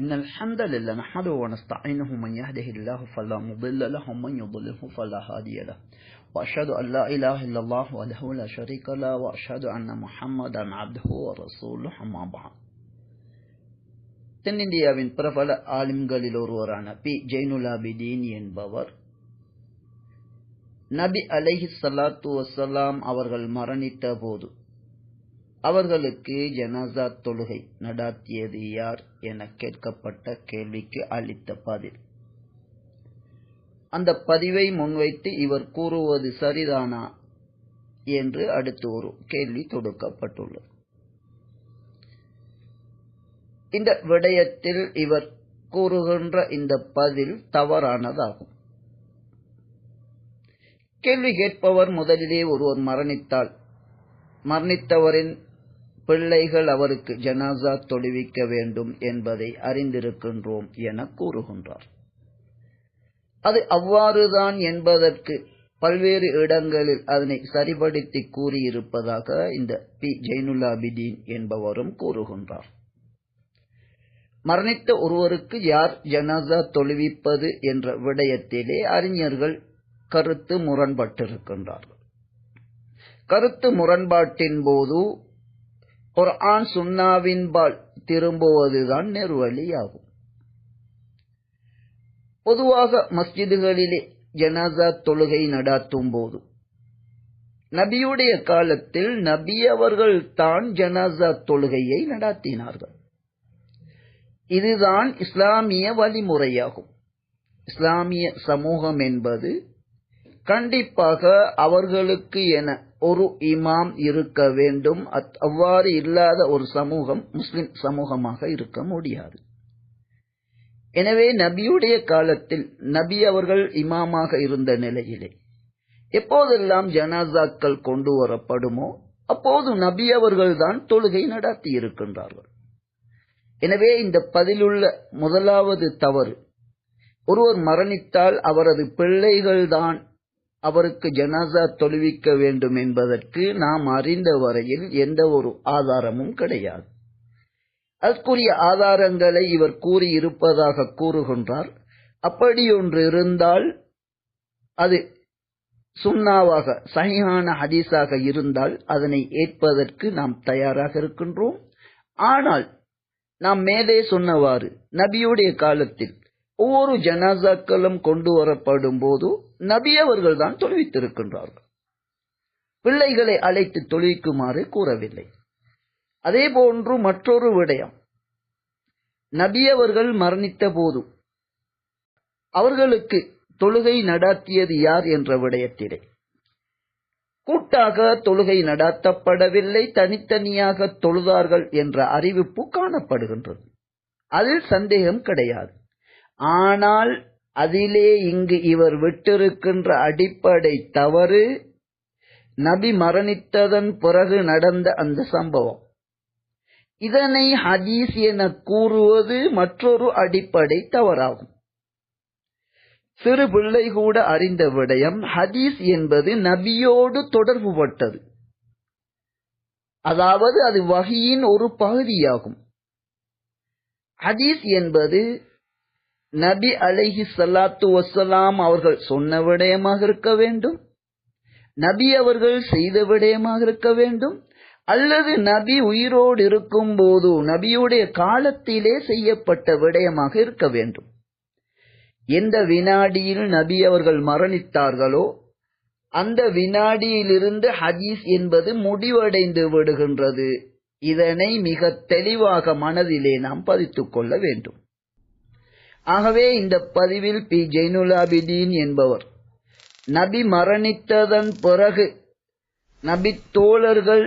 إن الحمد لله نحمده ونستعينه من يهده الله فلا مضل له ومن يضلله فلا هادي له. وأشهد أن لا إله إلا الله وحده لا شريك له وأشهد أن محمدا عبده ورسوله أما بعد. தென்னிந்தியாவின் பிரபல ஆலிம்களில் ஒருவரான பி. ஜெயினுலாபிதீன் என்பவர் நபி அலைஹி சலாத்து வசலாம் அவர்கள் மரணித்த போது அவர்களுக்கு ஜனாசா தொழுகை நடாத்தியது யார் என கேட்கப்பட்ட கேள்விக்கு அளித்த பதில். அந்த பதிவை முன்வைத்து இவர் கூறுவது சரிதானா என்று அடுத்து ஒரு கேள்வி தொடுக்கப்பட்டுள்ளது. இந்த விடயத்தில் இவர் கூறுகின்ற இந்த பதில் தவறானதாகும். கேள்வி கேட்பவர் முதலிலே ஒருவர் மரணித்தால் மரணித்தவரின் பிள்ளைகள் அவருக்கு ஜனாசா தொழுவிக்க வேண்டும் என்பதை அறிந்திருக்கின்றோம் என கூறுகின்றார். அது அவ்வாறுதான் என்பதற்கு பல்வேறு இடங்களில் அதனை சரிபடுத்தி கூறியிருப்பதாக இந்த பி. ஜெயினுல்லாபிதீன் என்பவரும் கூறுகின்றார். மரணித்த ஒருவருக்கு யார் ஜனாசா தொழுவிப்பது என்ற விடயத்திலே அறிஞர்கள் கருத்து முரண்பட்டிருக்கின்றார்கள். கருத்து முரண்பாட்டின் போது குர்ஆன் ஆண் சுண்ணாவின்பால் திரும்புவதுதான் நெருவழியாகும். பொதுவாக மஸ்ஜிதுகளிலே ஜனாசா தொழுகை நடாத்தும் போது நபியுடைய காலத்தில் நபி அவர்கள் தான் ஜனாசா தொழுகையை நடாத்தினார்கள். இதுதான் இஸ்லாமிய வழிமுறையாகும். இஸ்லாமிய சமூகம் என்பது கண்டிப்பாக அவர்களுக்கு என ஒரு இமாம் இருக்க வேண்டும். அவ்வாறு இல்லாத ஒரு சமூகம் முஸ்லிம் சமூகமாக இருக்க முடியாது. எனவே நபியுடைய காலத்தில் நபி அவர்கள் இமாமாக இருந்த நிலையிலே எப்போதெல்லாம் ஜனாசாக்கள் கொண்டு வரப்படுமோ அப்போது நபி அவர்கள்தான் தொழுகை நடத்தி இருக்கின்றார்கள். எனவே இந்த பதிலுள்ள முதலாவது தவறு ஒருவர் மரணித்தால் அவரது பிள்ளைகள்தான் அவருக்கு ஜனாசா தொழுவிக்க வேண்டும் என்பதற்கு நாம் அறிந்த வரையில் எந்த ஒரு ஆதாரமும் கிடையாது. அதற்குரிய ஆதாரங்களை இவர் கூறியிருப்பதாக கூறுகின்றார். அப்படி ஒன்று இருந்தால் அது சுண்ணாவாக சகியான ஹதீஸாக இருந்தால் அதனை ஏற்பதற்கு நாம் தயாராக இருக்கின்றோம். ஆனால் நாம் மேலே சொன்னவாறு நபியுடைய காலத்தில் ஒவ்வொரு ஜனாசாக்களும் கொண்டு வரப்படும் போது நபி அவர்கள் தான் தொழுவித்திருக்கின்றார்கள். பிள்ளைகளை அழைத்து தொழுவிக்குமாறு கூறவில்லை. அதே போன்று மற்றொரு விடயம். நபி அவர்கள் மரணித்த போது அவர்களுக்கு தொழுகை நடாத்தியது யார் என்ற விடயத்திலே. கூட்டாக தொழுகை நடாத்தப்படவில்லை தனித்தனியாக தொழுதார்கள் என்ற அறிவிப்பு காணப்படுகின்றது. அதில் சந்தேகம் கிடையாது. ஆனால் அதிலே இங்கு இவர் விட்டிருக்கின்ற அடிப்படை தவறு நபி மரணித்ததன் பிறகு நடந்த அந்த சம்பவம். இதனை ஹதீஸ் என கூறுவது மற்றொரு அடிப்படை தவறாகும். சிறு பிள்ளை கூட அறிந்த விடயம் ஹதீஸ் என்பது நபியோடு தொடர்புபட்டது. அதாவது அது வகையின் ஒரு பகுதியாகும். ஹதீஸ் என்பது நபி அலைஹி சல்லாத்து வசலாம் அவர்கள் சொன்ன விடயமாக இருக்க வேண்டும். நபி அவர்கள் செய்த விடயமாக இருக்க வேண்டும். அல்லது நபி உயிரோடு இருக்கும் போது நபியுடைய காலத்திலே செய்யப்பட்ட விடயமாக இருக்க வேண்டும். எந்த வினாடியில் நபி அவர்கள் மரணித்தார்களோ அந்த வினாடியிலிருந்து ஹதீஸ் என்பது முடிவடைந்து விடுகின்றது. இதனை மிக தெளிவாக மனதிலே நாம் பதித்துக் கொள்ள வேண்டும். ஆகவே இந்த பதிவில் பி. ஜெயினுலாபிதீன் என்பவர் நபி மரணித்ததன் பிறகு நபி தோழர்கள்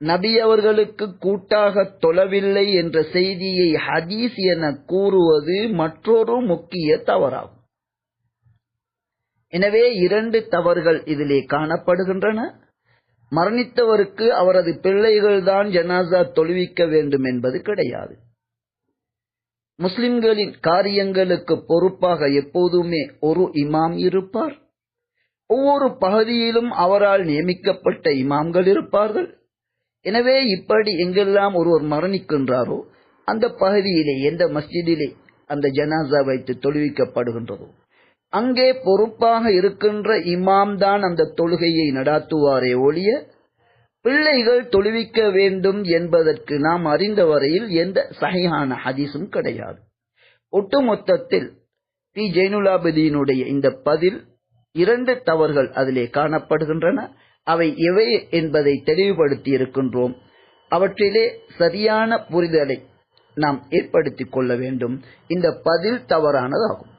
நபி அவர்களுக்கு கூட்டாக தொழவில்லை என்ற செய்தியை ஹதீஸ் என கூறுவது மற்றொரு முக்கிய தவறாகும். எனவே இரண்டு தவறுகள் இதிலே காணப்படுகின்றன. மரணித்தவருக்கு அவரது பிள்ளைகள்தான் ஜனாசா தொழுவிக்க வேண்டும் என்பது கிடையாது. முஸ்லிம்களின் காரியங்களுக்கு பொறுப்பாக எப்போதுமே ஒரு இமாம் இருப்பார். ஒவ்வொரு பகுதியிலும் அவரால் நியமிக்கப்பட்ட இமாம்கள் இருப்பார்கள். எனவே இப்படி எங்கெல்லாம் ஒருவர் மரணிக்கின்றாரோ அந்த பகுதியிலே எந்த மஸ்ஜிதிலே அந்த ஜனாசா வைத்து தொழுவிக்கப்படுகின்றதோ. அங்கே பொறுப்பாக இருக்கின்ற இமாம் தான் அந்த தொழுகையை நடாத்துவாரே ஒழிய பிள்ளைகள் தொழுவிக்க வேண்டும் என்பதற்கு நாம் அறிந்த வரையில் எந்த சகையான ஹதீஸும் கிடையாது. ஒட்டுமொத்தத்தில் பி. ஜெயினுலாபதியினுடைய இந்த பதில் இரண்டு தவறுகள் அதிலே காணப்படுகின்றன. அவை எவை என்பதை தெளிவுபடுத்தி இருக்கின்றோம். அவற்றிலே சரியான புரிதலை நாம் ஏற்படுத்திக் கொள்ள வேண்டும். இந்த பதில் தவறானதாகும்.